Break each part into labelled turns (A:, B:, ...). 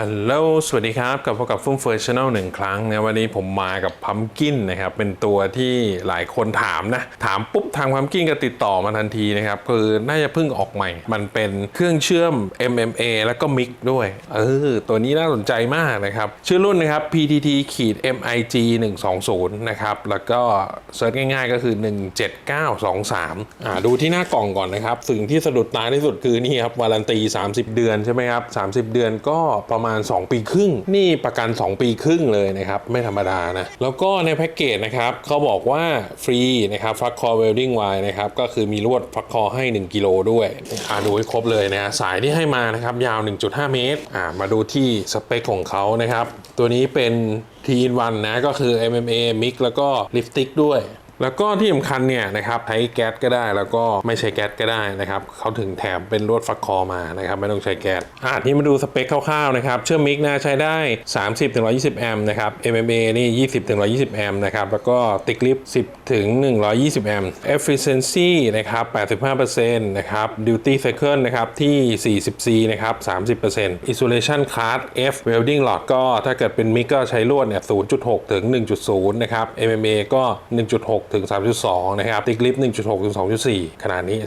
A: ฮัลโหล สวัสดีครับ กลับพบกับฟุ้มเฟอร์ชแนลหนึ่งครั้งนะวันนี้ผมมากับพัมกินนะครับ เป็นตัวที่หลายคนถามนะ ถามปุ๊บทางพัมกินก็ติดต่อมาทันทีนะครับ คือน่าจะเพิ่งออกใหม่ มันเป็นเครื่องเชื่อม MMA แล้วก็มิกด้วย เออ ตัวนี้น่าสนใจมากนะครับ ชื่อรุ่นนะครับ PTT ขีด MIG 120นะครับ แล้วก็เซิร์ชง่ายๆก็คือ 17923 อ่า ดูที่หน้ากล่องก่อนนะครับ สิ่งที่สะดุดตาที่สุดคือนี่ครับ วารันตี 30 เดือนใช่ไหมครับ 30 เดือนก็ประมาณ 2 ปีครึ่ง นี่ประกัน 2 ปีครึ่งเลยนะครับ ไม่ธรรมดานะ แล้วก็ในแพ็กเกจนะครับเขาบอกว่าฟรีนะครับฟักคอเวลดิ้งไวนะครับ ก็คือมีลวดฟักคอให้ 1 กิโลด้วย อ่าดูให้ครบเลยนะ สายที่ให้มานะครับยาว 1.5 เมตร อ่ามาดูที่สเปคของเขานะครับ ตัวนี้เป็น t ีนวันนะ ก็คือ MMA Mix แล้วก็ลิปสติกด้วย แล้วก็ที่สำคัญเนี่ยนะครับใช้แก๊สก็ได้แล้วก็ไม่ใช้แก๊สก็ได้นะครับเขาถึงแถมเป็นลวดฟักคอมานะครับไม่ต้องใช้แก๊สอะที่มาดูสเปคคร่าวๆนะครับเชื่อมมิกนะใช้ได้ 30-120 แอมป์นะครับ MMA นี่ 20-120 แอมป์นะครับแล้วก็ติกลิป10-120 แอมป์ efficiency นะครับ85%นะครับ duty cycle นะครับที่ 40C นะครับ30% isolation class F welding rod ก็ถ้าเกิดเป็นมิกก็ใช้ลวดเนี่ย0.6 ถึง 1.0 นะครับ MMA ก็ 1.6ถึง 3.2 นะครับติ๊กลิฟต์1.6 ถึง 2.4 ขนาดนี้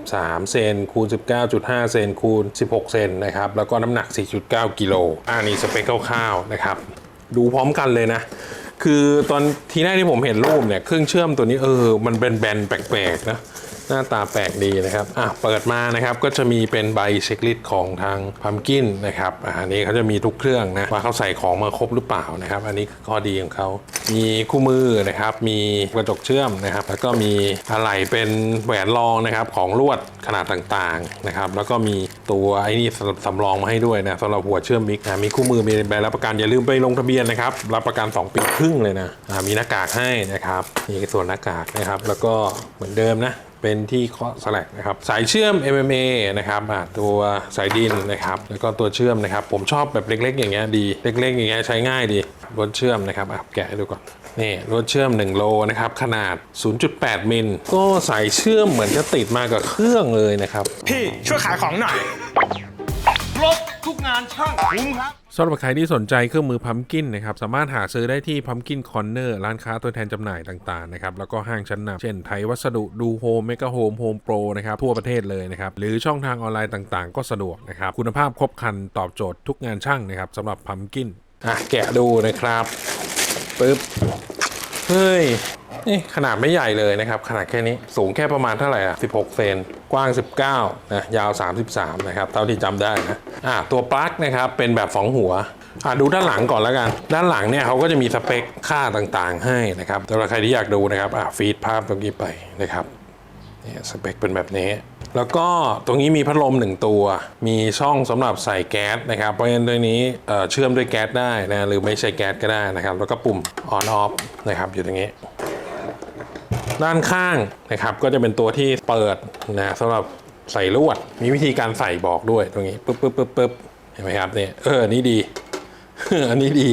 A: 33 เซนคูณ 19.5 เซนคูณ 16 เซนนะครับ แล้วก็น้ำหนัก 4.9 กิโลอ่านี่สเปคคร่าวๆนะครับ ดูพร้อมกันเลยนะคือตอนทีแรกที่ผมเห็นรูปเนี่ยเครื่องเชื่อมตัวนี้เออ มันเป็นแบนๆแปลกๆนะ หน้าตาแปลกดีนะครับอะเปิดมานะครับก็จะมีเป็นใบเช็คลิสต์ของทางพัมกินนะครับอ่าอันนี้เขาจะมีทุกเครื่องนะว่าเขาใส่ของมาครบหรือเปล่านะครับ อันนี้คือข้อดีของเขามีคู่มือนะครับ มีกระจกเชื่อมนะครับ แล้วก็มีอะไหล่เป็นแหวนรองนะครับของลวดขนาดต่างๆนะครับ แล้วก็มีตัวไอ้นี่สำสำรองมาให้ด้วยนะสำหรับหัวเชื่อมมิกนะมีคู่มือมีใบรับประกันอย่าลืมไปลงทะเบียนนะครับรับประกัน 2 ปีครึ่งเลยนะอ่ามีหน้ากากให้นะครับนี่ส่วนหน้ากากนะครับ แล้วก็เหมือนเดิมนะ เป็นที่เคาะสลักนะครับสายเชื่อม MMA นะครับอะตัวสายดินนะครับแล้วก็ตัวเชื่อมนะครับ ผมชอบแบบเล็ก ๆ อย่างเงี้ยดีเล็ก ๆ อย่างเงี้ยใช้ง่ายดีรถเชื่อมนะครับอะแกะให้ดูก่อนนี่รถเชื่อม 1 โลนะครับ ขนาด 0.8 มิล ก็สายเชื่อมเหมือนจะติดมากับเครื่องเลยนะครับ
B: พี่ช่วยขายของหน่อย ครบทุกงานช่างคุ้มครับ
A: สำหรับใครที่สนใจเครื่องมือพัมกินนะครับสามารถหาซื้อได้ที่พัมกินคอนเนอร์ร้านค้าตัวแทนจำหน่ายต่างๆนะครับแล้วก็ห้างชั้นนำเช่นไทยวัสดุดูโฮมเมกะโฮมโฮมโปรนะครับทั่วประเทศเลยนะครับหรือช่องทางออนไลน์ต่างๆ ก็สะดวกนะครับคุณภาพครบครันตอบโจทย์ทุกงานช่างนะครับสำหรับพัมกินอะแกะดูนะครับปึ๊บเฮ้ย นี่ขนาดไม่ใหญ่เลยนะครับ ขนาดแค่นี้สูงแค่ประมาณเท่าไหร่อะ16 เซนกว้าง 19นะยาว 33 นะครับ เท่าที่จำได้นะอะตัวปลั๊กนะครับเป็นแบบ 2 หัวอะดูด้านหลังก่อนแล้วกัน ด้านหลังเนี่ยเขาก็จะมีสเปคค่าต่างๆให้นะครับสำหรับใครที่อยากดูนะครับอะฟีดภาพตรงนี้ไปนะครับเนี่ยสเปคเป็นแบบนี้แล้วก็ตรงนี้มีพัดลมหนึ่งตัว มีช่องสำหรับใส่แก๊สนะครับ เพราะฉะนั้นตัวยนี้เเชื่อมด้วยแก๊สได้นะ หรือไม่ใช้แก๊สก็ได้นะครับ แล้วก็ปุ่ม on off นะครับอยู่ตรงนี้ ด้านข้างนะครับก็จะเป็นตัวที่เปิดนะสำหรับใส่ลวด มีวิธีการใส่บอกด้วยตรงนี้ปึ๊บปึ๊บปึ๊บปึ๊บเห็นไหมครับเนี่ยเออนนี้ดี อันนี้ดี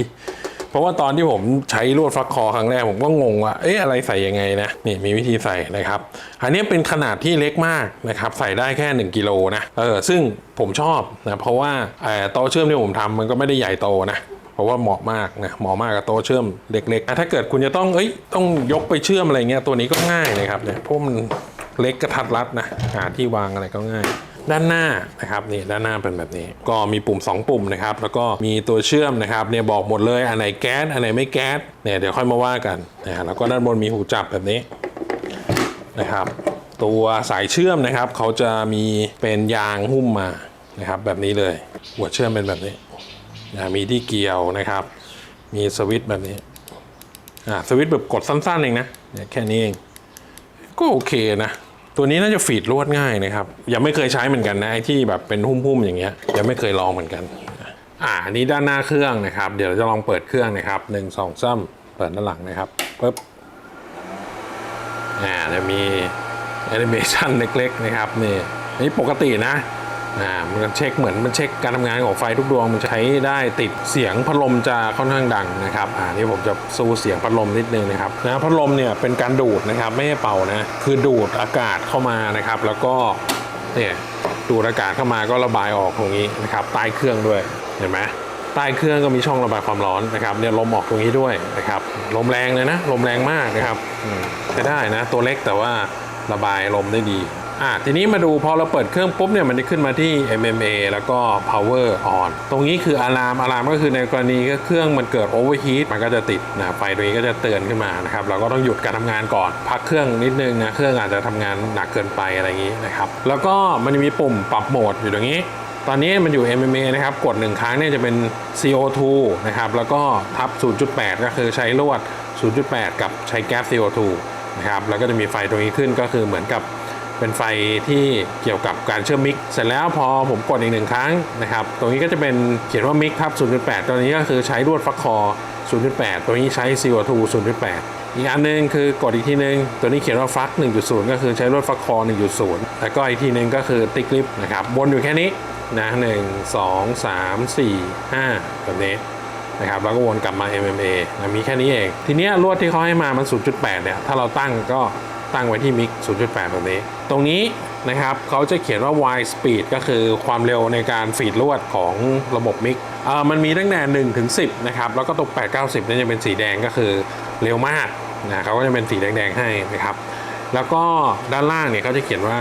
A: เพราะว่าตอนที่ผมใช้ลวดฟักคอครั้งแรกผมก็งงว่าเอ๊ะอะไรใส่ยังไงนะนี่มีวิธีใส่นะครับ อันนี้เป็นขนาดที่เล็กมากนะครับ ใส่ได้แค่ 1กิโลนะเออซึ่งผมชอบนะเพราะว่าอ่อโต๊ะเชื่อมที่ผมทำมันก็ไม่ได้ใหญ่โตนะ เพราะว่าเหมาะมากนะเหมาะมากกับโต๊ะเชื่อมเล็กๆอ่ถ้าเกิดคุณจะต้องเอ้ยต้องยกไปเชื่อมอะไรเงี้ยตัวนี้ก็ง่ายนะครับเนี่ยเพราะมันเล็กกระทัดรัดนะหาที่วางอะไรก็ง่ายด้านหน้านะครับนี่ด้านหน้าเป็นแบบนี้ ก็มีปุ่ม 2 ปุ่มนะครับแล้วก็มีตัวเชื่อมนะครับเนี่ยบอกหมดเลยอันไหนแก๊สอันไหนไม่แก๊สเนี่ยเดี๋ยวค่อยมาว่ากันนะแล้วก็ด้านบนมีหูจับแบบนี้นะครับ ตัวสายเชื่อมนะครับเขาจะมีเป็นยางหุ้มมานะครับแบบนี้เลยหัวเชื่อมเป็นแบบนี้ นะมีที่เกี่ยวนะครับ มีสวิตช์แบบนี้อ่าสวิตช์แบบกดสั้นๆเองนะเนี่ยแค่นี้เองก็โอเคนะ ตัวนี้น่าจะฟีดลวดง่ายนะครับ ยังไม่เคยใช้เหมือนกันนะไอ้ที่แบบเป็นหุ้มๆอย่างเงี้ยยังไม่เคยลองเหมือนกันอ่าอันนี้ด้านหน้าเครื่องนะครับ เดี๋ยวเราจะลองเปิดเครื่องนะครับหนึ่งสองซ้ำเปิดด้านหลังนะครับปึ๊บอ่าจะมีแอนิเมชันเล็กๆนะครับนี่นนี้ปกตินะ อ่ามันเช็คเหมือนมันเช็คการทำงานของไฟทุกดวงมันใช้ได้ติดเสียงพัดลมจะค่อนข้างดังนะครับอ่านี่ผมจะสู้เสียงพัดลมนิดนึงนะครับนะพัดลมเนี่ยเป็นการดูดนะครับไม่ให้เป่านะคือดูดอากาศเข้ามานะครับ แล้วก็เนี่ยดูดอากาศเข้ามาก็ระบายออกตรงนี้นะครับใต้เครื่องด้วยเห็นไหมใต้เครื่องก็มีช่องระบายความร้อนนะครับเนี่ยลมออกตรงนี้ด้วยนะครับลมแรงเลยนะลมแรงมากนะครับใช้ได้นะตัวเล็กแต่ว่าระบายลมได้ดี อะทีนี้มาดูพอเราเปิดเครื่องปุ๊บเนี่ยมันจะขึ้นมาที่ MMA แล้วก็ power on ตรงนี้คืออะลามอะลามก็คือในกรณีก็เครื่องมันเกิด overheat มันก็จะติดนะไฟตรงนี้ก็จะเตือนขึ้นมานะครับเราก็ต้องหยุดการทำงานก่อน พักเครื่องนิดนึงนะเครื่องอาจจะทำงานหนักเกินไปอะไรอย่างนี้นะครับแล้วก็มันจะมีปุ่มปรับโหมดอยู่ตรงนี้ตอนนี้มันอยู่ MMA นะครับ กด 1 ครั้งเนี่ยจะเป็น CO2 นะครับ แล้วก็ทับ 0.8 ก็คือใช้ลวด 0.8 กับใช้แก๊ส CO2 นะครับ แล้วก็จะมีไฟตรงนี้ขึ้นก็คือเหมือนกับ เป็นไฟที่เกี่ยวกับการเชื่อมมิกเสร็จแล้วพอผมกดอีกหนึ่งครั้งนะครับ ตรงนี้ก็จะเป็นเขียนว่ามิกทับ 0.8 ตัวนี้ก็คือใช้ลวดฟักคอ 0.8 ตัวนี้ใช้ CO2 0.8อีกอันหนึงคือกดอีกทีนึง ตัวนี้เขียนว่าฟัก 1.0 ก็คือใช้ลวดฟักคอ 1.0 แล้วก็อีกทีนึงก็คือติ๊กลิฟต์นะครับวนอยู่แค่นี้นะ1 2 3 4 5แบบนี้นะครับแล้วก็วนกลับมา MMA นะมีแค่นี้เอง ทีเนี้ยลวดที่เขาให้มามัน 0.8 เนี่ย ถ้าเราตั้งก็ ตั้งไว้ที่มิก 0.8 แบบนี้ ตรงนี้นะครับเขาจะเขียนว่า wide speed ก็คือความเร็วในการฟีดลวดของระบบมิกมันมีตั้งแต่1ถึง10 นะครับ แล้วก็ตก 8 9 10 นี่นจะเป็นสีแดงก็คือเร็วมากนะเขาก็จะเป็นสีแดง ๆ ให้นะครับ แล้วก็ด้านล่างเนี่ยเขาจะเขียนว่า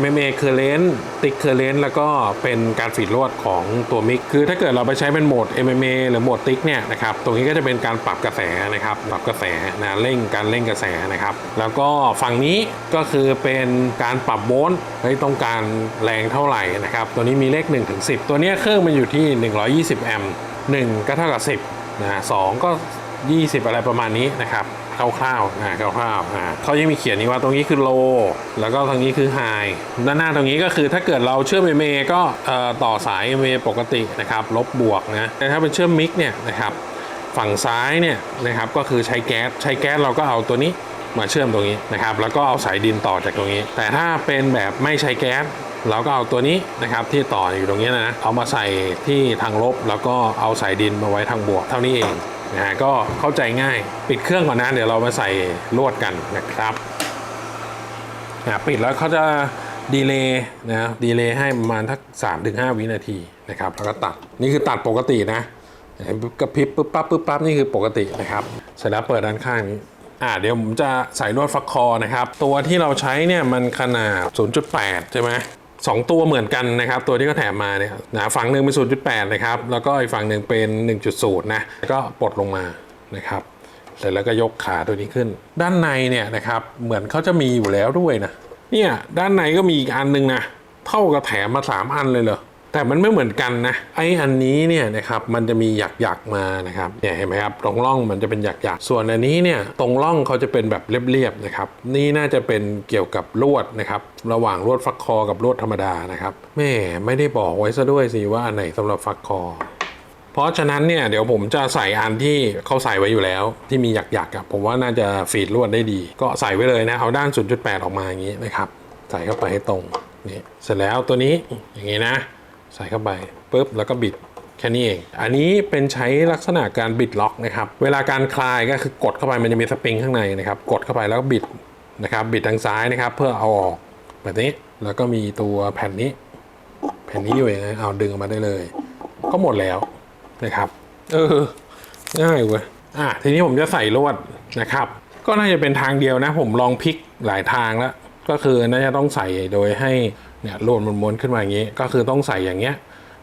A: MMA current tick current แล้วก็เป็นการฟีดลวดของตัวมิก คือถ้าเกิดเราไปใช้เป็นโหมด MMA หรือโหมด tick เนี่ยนะครับ ตรงนี้ก็จะเป็นการปรับกระแสนะครับ ปรับกระแสนะเร่งการเร่งกระแสนะครับ แล้วก็ฝั่งนี้ก็คือเป็นการปรับโวลต์เฮ้ยต้องการแรงเท่าไหร่นะครับ ตัวนี้มีเลข1ถึง10 ตัวเนี้ยเครื่องมันอยู่ที่ 120 แอมป์1ก็เท่ากับ 10นะสองก็ 20 อะไรประมาณนี้นะครับคร่าวๆอ่าคร่าวๆอ่าเขายังมีเขียนนี้ว่าตรงนี้คือ low แล้วก็ตรงนี้คือ high ด้านหน้าตรงนี้ก็คือถ้าเกิดเราเชื่อม MA ก็เอ่อต่อสาย MA ปกตินะครับลบบวกนะแต่ถ้าเป็นเชื่อมมิกเนี่ยนะครับฝั่งซ้ายเนี่ยนะครับก็คือใช้แก๊สใช้แก๊สเราก็เอาตัวนี้มาเชื่อมตรงนี้นะครับแล้วก็เอาสายดินต่อจากตรงนี้ แต่ถ้าเป็นแบบไม่ใช้แก๊สเราก็เอาตัวนี้นะครับที่ต่ออยู่ตรงนี้นะเอามาใส่ที่ทางลบแล้วก็เอาสายดินมาไว้ทางบวกเท่านี้เอง นะฮะก็เข้าใจง่ายปิดเครื่องก่อนนะเดี๋ยวเรามาใส่ลวดกันนะครับนะปิดแล้วเขาจะดีเลย์นะดีเลย์ให้ประมาณทัก3-5ถึงห้าวินาทีนะครับแล้วก็ตัดนี่คือตัดปกตินะกระพริบปุ๊บปั๊บปุ๊บปั๊บนี่คือปกตินะครับเสร็จแล้วเปิดด้านข้างนี้อ่าเดี๋ยวผมจะใส่ลวดฟักคอนะครับ ตัวที่เราใช้เนี่ยมันขนาด 0.8 ใช่ไหม สองตัวเหมือนกันนะครับ ตัวที่เขาแถมมาเนี่ยนะฝั่งหนึ่งเป็น0.8นะครับ แล้วก็อีกฝั่งหนึ่งเป็น 1.0นะก็ปลดลงมานะครับเสร็จแล้วก็ยกขาตัวนี้ขึ้น ด้านในเนี่ยนะครับเหมือนเขาจะมีอยู่แล้วด้วยนะเนี่ยด้านในก็มีอีกอันหนึงนะเท่ากับแถมมา 3 อันเลยเหรอ แต่มันไม่เหมือนกันนะไออันนี้เนี่ยนะครับมันจะมีหยักหยักๆมานะครับเนี่ยเห็นไหมครับตรงร่องมันจะเป็นหยักหยักๆส่วนอันนี้เนี่ยตรงร่องเขาจะเป็นแบบเรียบๆนะครับนี่น่าจะเป็นเกี่ยวกับลวดนะครับระหว่างลวดฟักคอกับลวดธรรมดานะครับแม่ไม่ได้บอกไว้ซะด้วยสิว่าอันไหนสำหรับฟักคอเพราะฉะนั้นเนี่ยเดี๋ยวผมจะใส่อันที่เขาใส่ไว้อยู่แล้ว ที่มีหยักๆอะผมว่าน่าจะฟีดลวดได้ดี ก็ใส่ไว้เลยนะเอาด้าน 0.8 ออกมาอย่างนี้นะครับ ใส่เข้าไปให้ตรงนี่เสร็จแล้วตัวนี้อย่างนี้นะ ใส่เข้าไปปุ๊บแล้วก็บิดแค่นี้เอง อันนี้เป็นใช้ลักษณะการบิดล็อกนะครับ เวลาการคลายก็คือกดเข้าไปมันจะมีสปริงข้างในนะครับ กดเข้าไปแล้วก็บิดนะครับบิดทางซ้ายนะครับ เพื่อเอาออกแบบนี้แล้วก็มีตัวแผ่นนี้ แผ่นนี้อยู่เองนะเอาดึงออกมาได้เลย ก็หมดแล้วนะครับ เออง่ายเว้ยอะทีนี้ผมจะใส่ลวดนะครับ ก็น่าจะเป็นทางเดียวนะ ผมลองพลิกหลายทางแล้ว ก็คือน่าจะต้องใส่โดยให้ เนี่ยลวดมันม้วนขึ้นมาอย่างนี้ ก็คือต้องใส่อย่างเงี้ย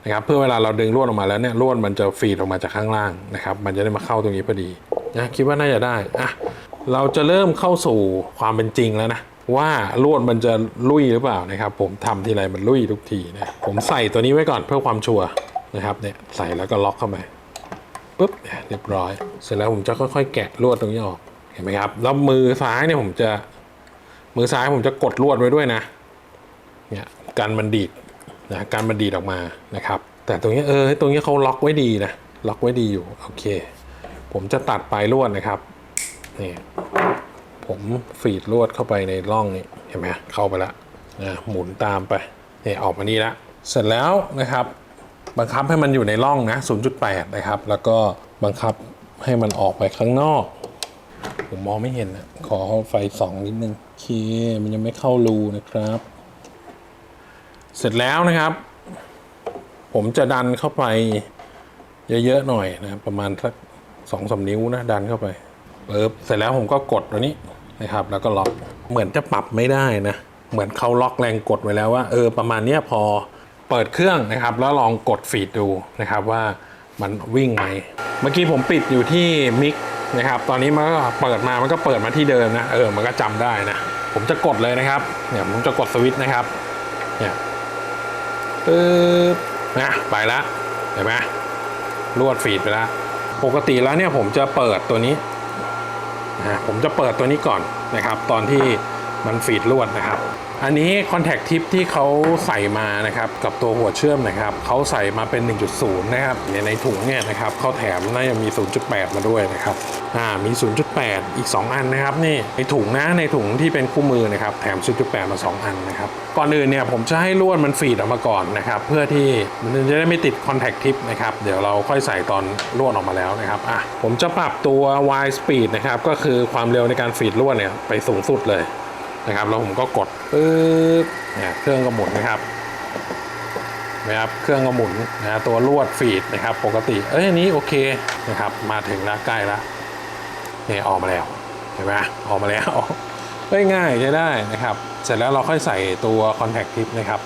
A: นะครับเพื่อเวลาเราดึงลวดออกมาแล้วเนี่ยลวดมันจะฟีดออกมาจากข้างล่างนะครับ มันจะได้มาเข้าตรงนี้พอดีนะคิดว่าน่าจะได้อะเราจะเริ่มเข้าสู่ความเป็นจริงแล้วนะว่าลวดมันจะลุยหรือเปล่านะครับ ผมทำทีไรมันลุยทุกทีนะผมใส่ตัวนี้ไว้ก่อนเพื่อความชัวร์นะครับเนี่ยใส่แล้วก็ล็อกเข้าไปปุ๊บเนี่ยเรียบร้อย เสร็จแล้วผมจะค่อยๆ แกะลวดตรงนี้ออกเห็นไหมครับแล้วมือซ้ายเนี่ยผมจะมือซ้ายผมจะกดลวดไว้ด้วยนะ เนี่ยกันมันดีดนะกันมันดีดออกมานะครับ แต่ตรงนี้เออตรงนี้เขาล็อกไว้ดีนะล็อกไว้ดีอยู่โอเค ผมจะตัดปลายลวดนะครับนี่ผมฟีดลวดเข้าไปในร่องนี้เห็นไหมเข้าไปแล้วนะหมุนตามไปเนี่ยออกมานี่ล้วเสร็จแล้วนะครับ บังคับให้มันอยู่ในร่องนะ 0.8 นะครับ แล้วก็บังคับให้มันออกไปข้างนอก ผมมองไม่เห็นนะขอไฟสองนิดนึงโอเค มันยังไม่เข้ารูนะครับ เสร็จแล้วนะครับ ผมจะดันเข้าไปเยอะๆหน่อยนะครับประมาณสักสองสามนิ้วนะดันเข้าไปปึ๊บเสร็จแล้วผมก็กดตัวนี้นะครับ แล้วก็ล็อกเหมือนจะปรับไม่ได้นะ เหมือนเขาล็อกแรงกดไว้แล้วว่า เออประมาณเนี้ยพอเปิดเครื่องนะครับ แล้วลองกดฟีดดูนะครับว่ามันวิ่งไหมเมื่อกี้ผมปิดอยู่ที่มิกนะครับ ตอนนี้มันก็เปิดมามันก็เปิดมาที่เดิมนะ เออ มันก็จำได้นะ ผมจะกดเลยนะครับ เนี่ย ผมจะกดสวิตช์นะครับ เนี่ย ปึ๊บนะไปแล้วเห็นไหมลวดฟีดไปแล้วปกติแล้วเนี่ยผมจะเปิดตัวนี้นะผมจะเปิดตัวนี้ก่อนนะครับ ตอนที่มันฟีดลวดนะครับ อันนี้คอนแทคทิปที่เขาใส่มานะครับกับตัวหัวเชื่อมนะครับเขาใส่มาเป็น 1.0 นะครับในในถุงเนี่ยนะครับเขาแถมน่าจะมี 0.8 มาด้วยนะครับอ่ามี 0.8 อีก 2 อันนะครับนี่ในถุงนะในถุงที่เป็นคู่มือนะครับแถม 0.8 มา 2 อันนะครับก่อนอื่นเนี่ยผมจะให้ลวดมันฟีดออกมาก่อนนะครับเพื่อที่มันจะได้ไม่ติดคอนแทคทิปนะครับเดี๋ยวเราค่อยใส่ตอนลวดออกมาแล้วนะครับอะผมจะปรับตัว Y speed นะครับก็คือความเร็วในการฟีดลวดเนี่ยไปสูงสุดเลย นะครับแล้วผมก็กดปึ๊บเนี่ยเครื่องก็หมุนนะครับนะครับเครื่องก็หมุนนะตัวลวดฟีดนะครับ ปกติเอ้ยอันนี้โอเคนะครับมาถึงแล้วใกล้ล้วเนี่ยออกมาแล้วเห็นไหมออกมาแล้วเอ้ยง่ายใช้ได้นะครับ เสร็จแล้วเราค่อยใส่ตัว contact tip นะครับ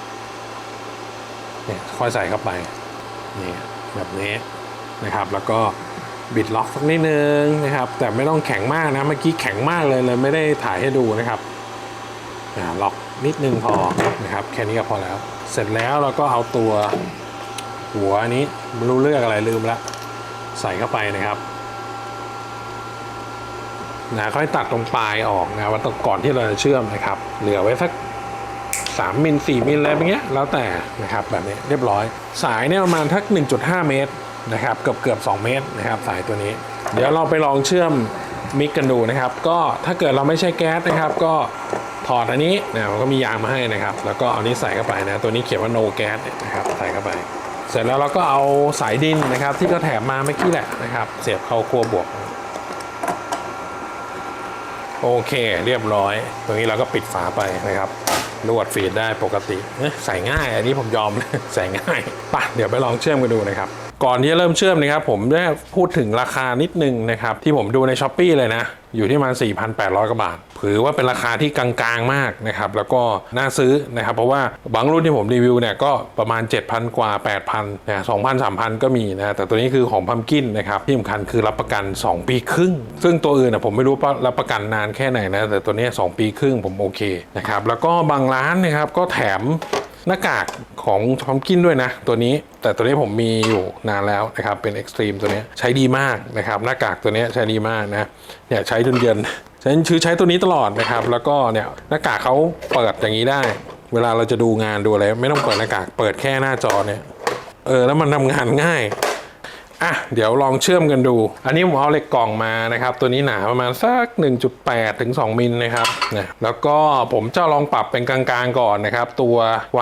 A: เนี่ยค่อยใส่เข้าไปนี่แบบนี้นะครับแล้วก็บิดล็อกสักนิดนึงนะครับ แต่ไม่ต้องแข็งมากนะ เมื่อกี้แข็งมากเลยเลยไม่ได้ถ่ายให้ดูนะครับ ล็อกนิดนึงพอนะครับแค่นี้ก็พอแล้ว เสร็จแล้วเราก็เอาตัวหัวอันนี้ไม่รู้เลือกอะไรลืมละใส่เข้าไปนะครับนะค่อยตัดตรงปลายออกนะว่าตรงก่อนที่เราจะเชื่อมนะครับ เหลือไว้สัก3มิล4มิลอะไรแบบเนี้ยแล้วแต่นะครับแบบนี้เรียบร้อย สายเนี่ยประมาณทัก 1.5 เมตรนะครับเกือบเกือบ2เมตรนะครับ สายตัวนี้ เดี๋ยวเราไปลองเชื่อมมิกกันดูนะครับ ก็ถ้าเกิดเราไม่ใช่แก๊สนะครับ ก็ ถอดอันนี้นะมันก็มียางมาให้นะครับ แล้วก็เอานี้ใส่เข้าไปนะตัวนี้เขียนว่า no gas นะครับใส่เข้าไป เสร็จแล้วเราก็เอาสายดินนะครับ ที่ก็แถมมาเมื่อกี้แหละนะครับ เสียบเข้าขั้วบวก โอเคเรียบร้อย ตรงนี้เราก็ปิดฝาไปนะครับลวดฟีดได้ปกติใส่ง่าย อันนี้ผมยอมใส่ง่ายปะเดี๋ยวไปลองเชื่อมกันดูนะครับก่อนที่จะเริ่มเชื่อมนะครับผมได้พูดถึงราคานิดนึงนะครับที่ผมดูในช้อปปีเลยนะ อยู่ที่ประมาณ4,800กว่าบาท ถือว่าเป็นราคาที่กลางๆมากนะครับแล้วก็น่าซื้อนะครับเพราะว่าบางรุ่นที่ผมรีวิวเนี่ยก็ประมาณ 7,000 กว่า 8,000นะ2,000 3,000ก็มีนะแต่ตัวนี้คือของพัมกินนะครับที่สำคัญคือรับประกัน 2 ปีครึ่ง ซึ่งตัวอื่นนะผมไม่รู้ว่ารับประกันนานแค่ไหนนะแต่ตัวนี้2ปีครึ่งผมโอเคนะครับแล้วก็บางร้านนะครับก็แถมหน้ากากของพอมกินด้วยนะ ตัวนี้แต่ตัวนี้ผมมีอยู่นานแล้วนะครับเป็น Extreme ตัวนี้ใช้ดีมากนะครับหน้ากากตัวนี้ใช้ดีมากนะเนี่ยใช้จนเย็น ฉันชื้อใช้ตัวนี้ตลอดนะครับ แล้วก็เนี่ยหน้ากากเขาเปิดอย่างนี้ได้ เวลาเราจะดูงานดูอะไรไม่ต้องเปิดหน้ากาก เปิดแค่หน้าจอเนี่ย เออแล้วมันทำงานง่าย อะเดี๋ยวลองเชื่อมกันดู อันนี้ผมเอาเหล็กกล่องมานะครับ ตัวนี้หนาประมาณสัก 1.8 ถึง 2 มิลนะครับนะแล้วก็ผมจะลองปรับเป็นกลางๆก่อนนะครับ ตัว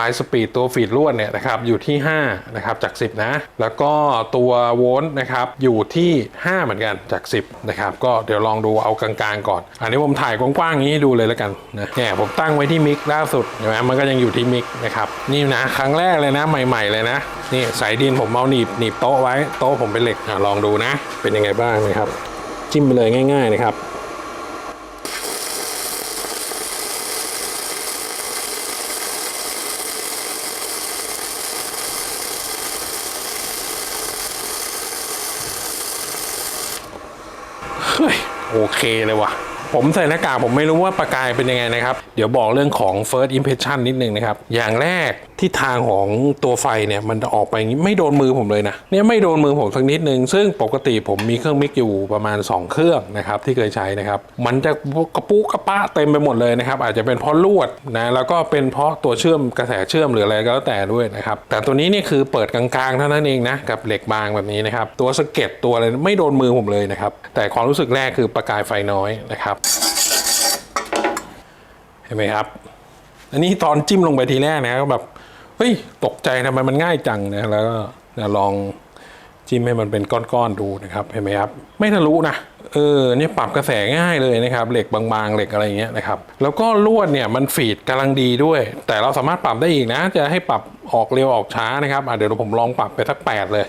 A: Y speed ตัวฟีดลวดเนี่ยนะครับอยู่ที่ 5 นะครับจาก 10 นะ แล้วก็ตัวโวลต์นะครับอยู่ที่ 5 เหมือนกันจาก 10 นะครับ ก็เดี๋ยวลองดูเอากลางๆก่อน อันนี้ผมถ่ายกว้างๆอย่างนี้ดูเลยแล้วกันนะเนี่ยผมตั้งไว้ที่มิกล่าสุดเห็นไหมมันก็ยังอยู่ที่มิกนะครับนี่นะครั้งแรกเลยนะใหม่ ๆ เลยนะนี่สายดินผมเอาหนีบหนีบโต๊ะไว้โต๊ะผมเป็นเหล็กอะลองดูนะ เป็นยังไงบ้างนะครับ จิ้มไปเลยง่าย ๆนะครับเฮ้ยโอเคเลยว่ะ ผมใส่หน้ากากผมไม่รู้ว่าประกายเป็นยังไงนะครับ เดี๋ยวบอกเรื่องของ first impression นิดนึงนะครับ อย่างแรกที่ทางของตัวไฟเนี่ยมันจะออกไปอย่างนี้ไม่โดนมือผมเลยนะเนี่ยไม่โดนมือผมสักนิดนึง ซึ่งปกติผมมีเครื่องมิกอยู่ประมาณ 2 เครื่องนะครับที่เคยใช้นะครับ มันจะกระปุกกระปะเต็มไปหมดเลยนะครับ อาจจะเป็นเพราะลวดนะแล้วก็เป็นเพราะตัวเชื่อมกระแสเชื่อมหรืออะไรก็แล้วแต่ด้วยนะครับ แต่ตัวนี้เนี่ยคือเปิดกลางๆเท่านั้นเองนะกับเหล็กบางแบบนี้นะครับตัวสะเก็ตตัวอะไรไม่โดนมือผมเลยนะครับแต่ความรู้สึกแรกคือประกายไฟน้อยนะครับเห็นไหมครับ อันนี้ตอนจิ้มลงไปทีแรกนะก็แบบเฮ้ยตกใจทำไมมันง่ายจังนะแล้วก็ลองจิ้มให้มันเป็นก้อนๆดูนะครับเห็นไหมครับ ไม่ทะลุนะเออเนี่ยปรับกระแสง่ายเลยนะครับ เหล็กบางๆเหล็กอะไรเงี้ยนะครับ แล้วก็ลวดเนี่ยมันฟีดกำลังดีด้วย แต่เราสามารถปรับได้อีกนะ จะให้ปรับออกเร็วออกช้านะครับอะเดี๋ยวผมลองปรับไปสักแปดเลย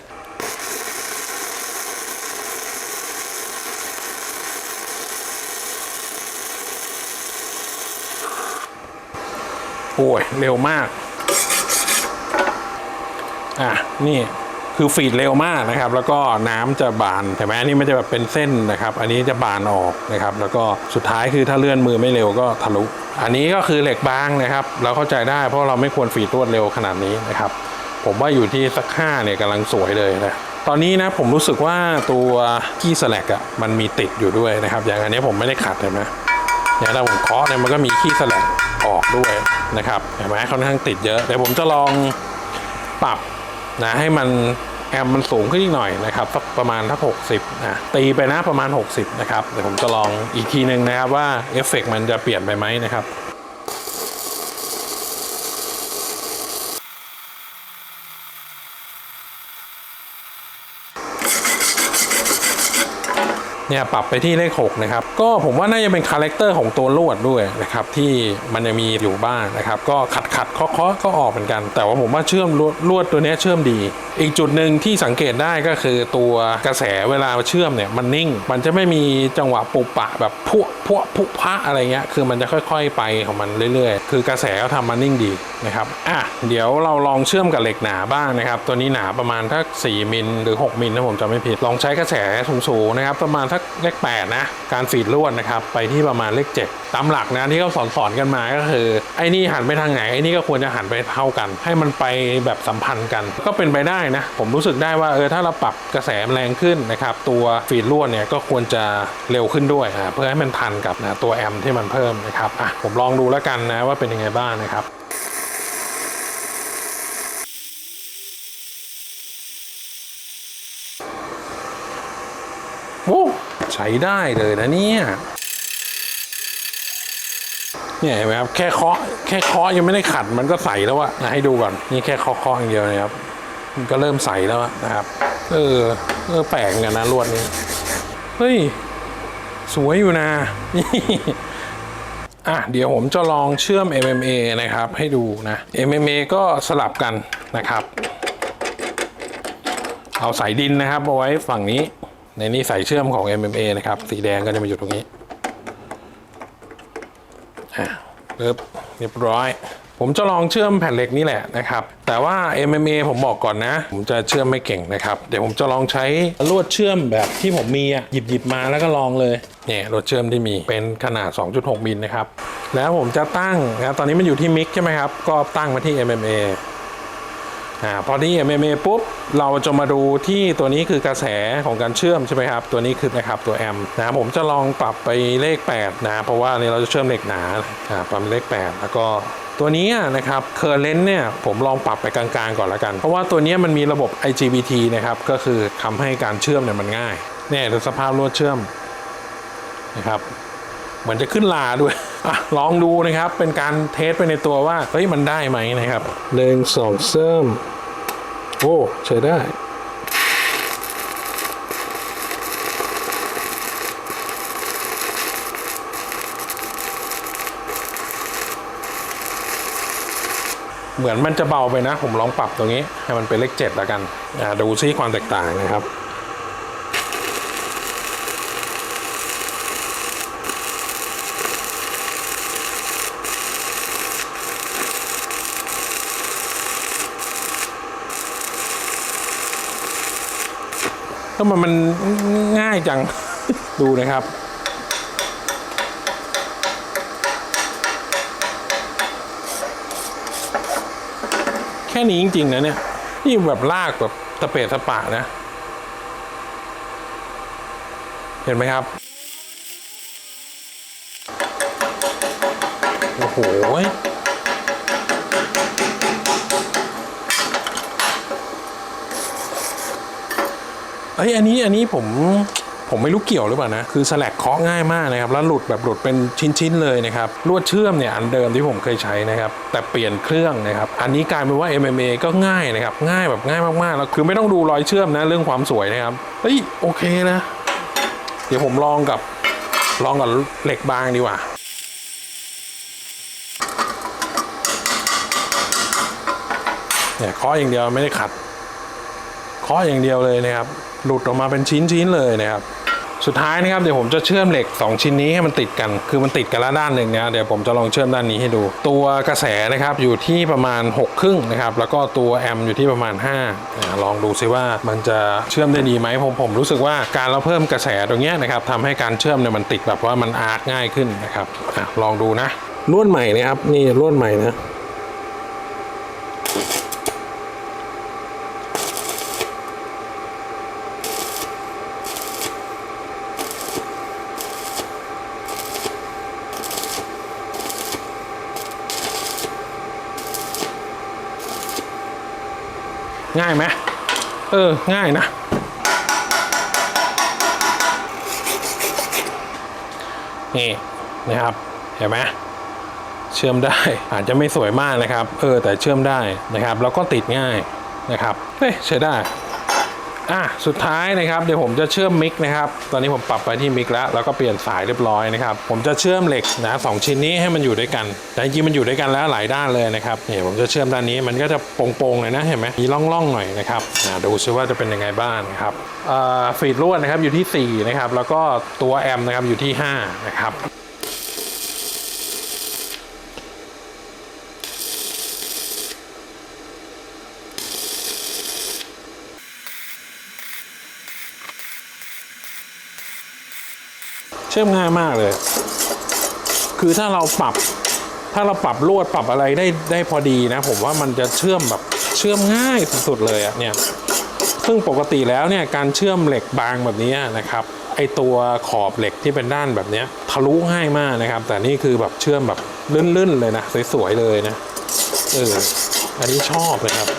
A: โอ้ยเร็วมาก อะ นี่คือฟีดเร็วมากนะครับ แล้วก็น้ำจะบานเห็นไหมอันนี้มันจะแบบเป็นเส้นนะครับ อันนี้จะบานออกนะครับ แล้วก็สุดท้ายคือถ้าเลื่อนมือไม่เร็วก็ทะลุ อันนี้ก็คือเหล็กบางนะครับ เราเข้าใจได้เพราะเราไม่ควรฟีดรวดเร็วขนาดนี้นะครับ ผมว่าอยู่ที่สักห้าเนี่ยกำลังสวยเลยนะตอนนี้นะผมรู้สึกว่าตัวขี้สแลกอะมันมีติดอยู่ด้วยนะครับ อย่างอันนี้ผมไม่ได้ขัดเห็นไเนี่ยถ้าผมเคาะเนี่ยมันก็มีขี้สแลกออกด้วยนะครับเห็นไหมค่อนข้างติดเยอะเดี๋ยวผมจะลองปรับนะให้มันแอมมันสูงขึ้นอีกหน่อยนะครับสักประมาณทักสิบนะตีไปนะประมาณ 60 นะครับเดี๋ยวผมจะลองอีกทีหนึ่งนะครับว่าเอฟเฟกต์มันจะเปลี่ยนไปไหมนะครับ เนี่ยปรับไปที่เลข6นะครับก็ผมว่าน่าจะเป็นคาแรคเตอร์ของตัวลวดด้วยนะครับที่มันยังมีอยู่บ้างนะครับก็ขัดขัดเคาะเคาะก็ออกเหมือนกัน แต่ว่าผมว่าเชื่อมลวดลวดตัวนี้เชื่อมดี อีกจุดหนึ่งที่สังเกตได้ก็คือตัวกระแสเวลาเชื่อมเนี่ยมันนิ่ง มันจะไม่มีจังหวะปุบปะแบบพวพวพุพะอะไรเงี้ยคือมันจะค่อย ๆ ไปของมันเรื่อยๆ คือกระแสเขาทำมานิ่งดีนะครับอะเดี๋ยวเราลองเชื่อมกับเหล็กหนาบ้างนะครับตัวนี้หนาประมาณทัก4มิลหรือ 6มิลถ้าผมจำไม่ผิดลองใช้กระแสสูงๆนะครับประมาณทักเลข8นะการฟีดลวดนะครับไปที่ประมาณเลข 7 ตามหลักนะที่เขาสอนสอนกันมาก็คือ ไอ้นี่หันไปทางไหนไอ้นี่ก็ควรจะหันไปเท่ากัน ให้มันไปแบบสัมพันธ์กัน ก็เป็นไปได้นะ ผมรู้สึกได้ว่าเออถ้าเราปรับกระแสแรงขึ้นนะครับตัวฟีดลวดเนี่ยก็ควรจะเร็วขึ้นด้วยอ่าเพื่อให้มันทันกับนะตัวแอมป์ที่มันเพิ่มนะครับอะผมลองดูแล้วกันนะว่าเป็นยังไงบ้างนะครับ โอ้ ใช้ได้เลยนะเนี่ยเนี่ยเห็นไหมครับแค่เคาะแค่เคาะยังไม่ได้ขัดมันก็ใสแล้วอะนะให้ดูก่อนนี่แค่เคาะเคาะอย่างเดียวนะครับมันก็เริ่มใสแล้วนะครับเออเออแปลกเหมือนกันนะลวดนี้เฮ้ยสวยอยู่นะอะเดี๋ยวผมจะลองเชื่อม MMA นะครับ ให้ดูนะ MMA ก็สลับกันนะครับ เอาสายดินนะครับเอาไว้ฝั่งนี้ ในนี้สายเชื่อมของ MMA นะครับ สีแดงก็จะมาอยู่ตรงนี้เรียบเรียบร้อย ผมจะลองเชื่อมแผ่นเหล็กนี่แหละนะครับ แต่ว่า MMA ผมบอกก่อนนะ ผมจะเชื่อมไม่เก่งนะครับ เดี๋ยวผมจะลองใช้ลวดเชื่อมแบบที่ผมมีอะหยิบหยิบมาแล้วก็ลองเลยเนี่ยลวดเชื่อมที่มีเป็นขนาด 2.6มิลนะครับ แล้วผมจะตั้งนะครับตอนนี้มันอยู่ที่มิกใช่ไหมครับ ก็ตั้งมาที่ MMA อ่าพอที่ MMA ปุ๊บ เราจะมาดูที่ตัวนี้คือกระแสของการเชื่อมใช่ไหมครับ ตัวนี้คือนะครับตัวแอมป์นะผมจะลองปรับไปเลข 8 นะ เพราะว่านี่เราจะเชื่อมเหล็กหนาอ่าปรับเป็นเลข 8 แล้วก็ตัวนี้นะครับเคอร์เลนเนี่ยผมลองปรับไปกลางๆก่อนละกัน เพราะว่าตัวนี้มันมีระบบ IGBT นะครับก็คือทำให้การเชื่อมเนี่ยมันง่ายเนี่ยสภาพลวดเชื่อมนะครับเหมือนจะขึ้นลาด้วย อะลองดูนะครับเป็นการเทสไปในตัวว่าเฮ้ยมันได้ไหมนะครับหนึ่งสองเซิมโอ้ใช้ได้เหมือนมันจะเบาไปนะ ผมลองปรับตรงนี้ ให้มันเป็นเลขเจ็ดแล้วกันดูซิความแตกต่างนะครับ ก็มันมันง่ายจัง ดูนะครับ แค่นี้จริง ๆ นะเนี่ย นี่แบบลากแบบตะเปะตะปะนะ เห็นไหมครับ โอ้โห เอ้ยอันนี้อันนี้ผมผมไม่รู้เกี่ยวหรือเปล่านะ คือสลักเคาะง่ายมากนะครับ แล้วหลุดแบบหลุดเป็นชิ้นๆเลยนะครับ ลวดเชื่อมเนี่ยอันเดิมที่ผมเคยใช้นะครับ แต่เปลี่ยนเครื่องนะครับ อันนี้กลายเป็นว่า MMA ก็ง่ายนะครับ ง่ายแบบง่ายมากๆ แล้วคือไม่ต้องดูรอยเชื่อมนะเรื่องความสวยนะครับ เฮ้ยโอเคนะ เดี๋ยวผมลองกับลองกับเหล็กบางดีกว่าเนี่ยเคาะอย่างเดียวไม่ได้ขัด เคาะอย่างเดียวเลยนะครับ หลุดออกมาเป็นชิ้นๆเลยนะครับ สุดท้ายนะครับเดี๋ยวผมจะเชื่อมเหล็ก 2 ชิ้นนี้ให้มันติดกัน คือมันติดกันละด้านหนึ่งนะเดี๋ยวผมจะลองเชื่อมด้านนี้ให้ดู ตัวกระแสนะครับอยู่ที่ประมาณ6ครึ่งนะครับ แล้วก็ตัวแอมป์อยู่ที่ประมาณ5อ่าลองดูซิว่ามันจะเชื่อมได้ดีไหมผมผมรู้สึกว่าการเราเพิ่มกระแสตรงเนี้ยนะครับทำให้การเชื่อมเนี่ยมันติดแบบว่ามันอาร์คง่ายขึ้นนะครับอลองดูนะลวดใหม่นะครับนี่ลวดใหม่นะ ง่ายไหมเออ ง่ายนะ นี่นะครับ เห็นไหมเชื่อมได้อาจจะไม่สวยมากนะครับ เออแต่เชื่อมได้นะครับ แล้วก็ติดง่ายนะครับเฮ้ยใช้ได้ อะสุดท้ายนะครับเดี๋ยวผมจะเชื่อมมิกนะครับ ตอนนี้ผมปรับไปที่มิกแล้วแล้วก็เปลี่ยนสายเรียบร้อยนะครับผมจะเชื่อมเหล็กนะสองชิ้นนี้ให้มันอยู่ด้วยกันแต่จริงมันอยู่ด้วยกันแล้วหลายด้านเลยนะครับเนี่ยผมจะเชื่อมด้านนี้มันก็จะโป่งๆเลยนะเห็นไหมมีร่องๆหน่อยนะครับอะดูซิว่าจะเป็นยังไงบ้างนะครับเอ่อฟีดลวดนะครับอยู่ที่4นะครับแล้วก็ตัวแอมป์นะครับอยู่ที่5นะครับ ชื่อมง่ายมากเลย คือถ้าเราปรับ ถ้าเราปรับลวดปรับอะไรได้ได้พอดีนะ ผมว่ามันจะเชื่อมแบบเชื่อมง่ายสุดๆเลยอะเนี่ยซึ่งปกติแล้วเนี่ยการเชื่อมเหล็กบางแบบนี้นะครับไอตัวขอบเหล็กที่เป็นด้านแบบนี้ทะลุง่ายมากนะครับ แต่นี่คือแบบเชื่อมแบบลื่นๆเลยนะ สวยๆเลยนะเอออันนี้ชอบเลยครับ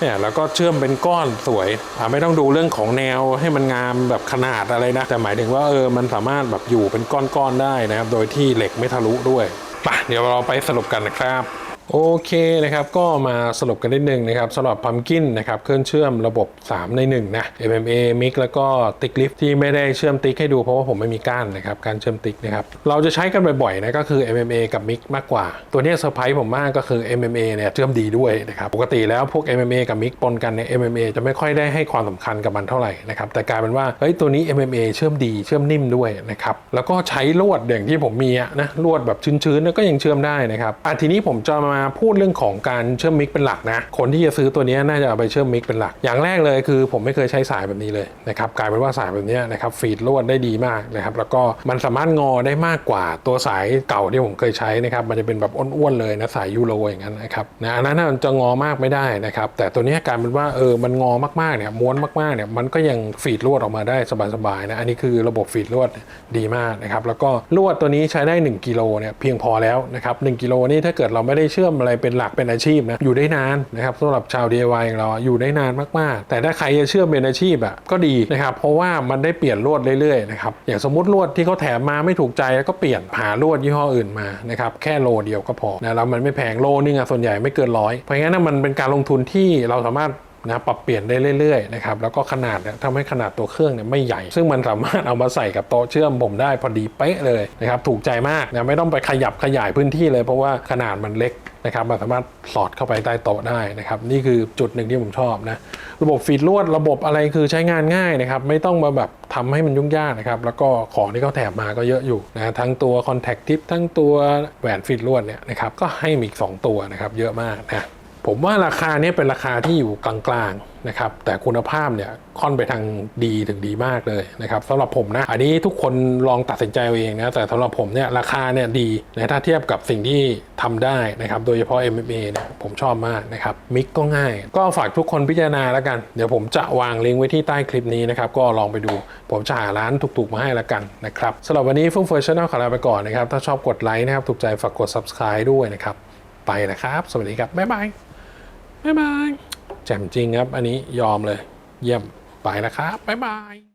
A: เนี่ยแล้วก็เชื่อมเป็นก้อนสวยไม่ต้องดูเรื่องของแนวให้มันงามแบบขนาดอะไรนะ แต่หมายถึงว่าเออมันสามารถแบบอยู่เป็นก้อนๆได้นะครับ โดยที่เหล็กไม่ทะลุด้วยปะเดี๋ยวเราไปสรุปกันนะครับ โอเคนะครับ ก็มาสรุปกันนิดนึงนะครับสำหรับพัมกินนะครับเครื่องเชื่อมระบบ 3 ใน 1 นะ MMA Mix แล้วก็ติ๊กลิฟที่ไม่ได้เชื่อมติ๊กให้ดูเพราะว่าผมไม่มีก้านนะครับการเชื่อมติ๊กนะครับเราจะใช้กันบ่อยๆนะก็คือ MMA กับ Mix มากกว่า ตัวนี้เซอร์ไพรส์ผมมากก็คือ MMA เนี่ยเชื่อมดีด้วยนะครับปกติแล้วพวก MMA กับ Mix ปนกันเนี่ย MMA จะไม่ค่อยได้ให้ความสำคัญกับมันเท่าไหร่นะครับแต่กลายเป็นว่าเฮ้ยตัวนี้ MMA เชื่อมดีเชื่อมนิ่มด้วยนะครับแล้วก็ใช้ลวดอย่างที่ผมมีอะนะลวดแบบชื้นๆก็ยังเชื่อมได้นะครับอะทีนี้ผมจะมาาพูดเรื่องของการเชื่อมมิกเป็นหลักนะ คนที่จะซื้อตัวนี้น่าจะเอาไปเชื่อมมิกเป็นหลัก อย่างแรกเลยคือผมไม่เคยใช้สายแบบนี้เลยนะครับกลายเป็นว่าสายแบบนี้นะครับฟีดลวดได้ดีมากนะครับแล้วก็มันสามารถงอได้มากกว่าตัวสายเก่าที่ผมเคยใช้นะครับมันจะเป็นแบบอ้วนๆเลยนะสายยูโรอย่างนั้นนะครับนะอันนั้นนะมันจะงอมากไม่ได้นะครับแต่ตัวนี้กลายเป็นว่าเออมันงอมากๆเนี่ยม้วนมากๆเนี่ยมันก็ยังฟีดลวดออกมาได้สบายๆนะอันนี้คือระบบฟีดลวดดีมากนะครับแล้วก็ลวดตัวนี้ใช้ได้ 1กิโลเนี่ยเพียงพอแล้วนะครับ1กิโลนี่ถ้าเกิดเราไม่ได้เชื่อมอะไรเป็นหลักเป็นอาชีพนะอยู่ได้นานนะครับสำหรับชาว DIY อย่างเราอยู่ได้นานมากๆ แต่ถ้าใครจะเชื่อมเป็นอาชีพอะก็ดีนะครับเพราะว่ามันได้เปลี่ยนลวดเรื่อยๆนะครับอย่างสมมติลวดที่เขาแถมมาไม่ถูกใจก็เปลี่ยนหาลวดยี่ห้ออื่นมานะครับแค่โลเดียวก็พอนะแล้วมันไม่แพงโลนึงอะส่วนใหญ่ไม่เกินร้อยเพราะงั้นมันเป็นการลงทุนที่เราสามารถ นะปรับเปลี่ยนได้เรื่อยๆนะครับแล้วก็ขนาดเนี่ยทำให้ขนาดตัวเครื่องเนี่ยไม่ใหญ่ ซึ่งมันสามารถเอามาใส่กับโต๊ะเชื่อมผมได้พอดีเป๊ะเลยนะครับถูกใจมากนะไม่ต้องไปขยับขยายพื้นที่เลยเพราะว่าขนาดมันเล็กนะครับมันสามารถสอดเข้าไปใต้โต๊ะได้นะครับนี่คือจุดหนึ่งที่ผมชอบนะระบบฟีดลวดระบบอะไรคือใช้งานง่ายนะครับไม่ต้องมาแบบทำให้มันยุ่งยากนะครับแล้วก็ของที่เขาแถมมาก็เยอะอยู่นะทั้งตัว contact tip ทั้งตัวแหวนฟีดลวดเนี่ยนะครับก็ให้มีอีกสองตัวนะครับเยอะมากนะ ผมว่าราคาเนี้เป็นราคาที่อยู่กลางๆนะครับแต่คุณภาพเนี่ยค่อนไปทางดีถึงดีมากเลยนะครับสำหรับผมนะอันนี้ทุกคนลองตัดสินใจเอาเองนะแต่สำหรับผมเนี่ยราคาเนี่ยดีนะถ้าเทียบกับสิ่งที่ทำได้นะครับโดยเฉพาะ MMA เนี่ยผมชอบมากนะครับมิกก็ง่าย ก็ฝากทุกคนพิจารณาแล้วกัน เดี๋ยวผมจะวางลิงก์ไว้ที่ใต้คลิปนี้นะครับก็ลองไปดู ผมจะหาร้านถูกๆมาให้แล้วกันนะครับสำหรับวันนี้ฟุ้งเฟิร์ชแนลขอลาไปก่อนนะครับถ้าชอบกดไลค์นะครับถูกใจฝากกด subscribe ด้วยนะครับไปนะครับ สวัสดีครับบ๊ายบาย บ๊ายบายแจ่มจริงครับ อันนี้ยอมเลย เยี่ยมไปแล้วครับบ๊ายบาย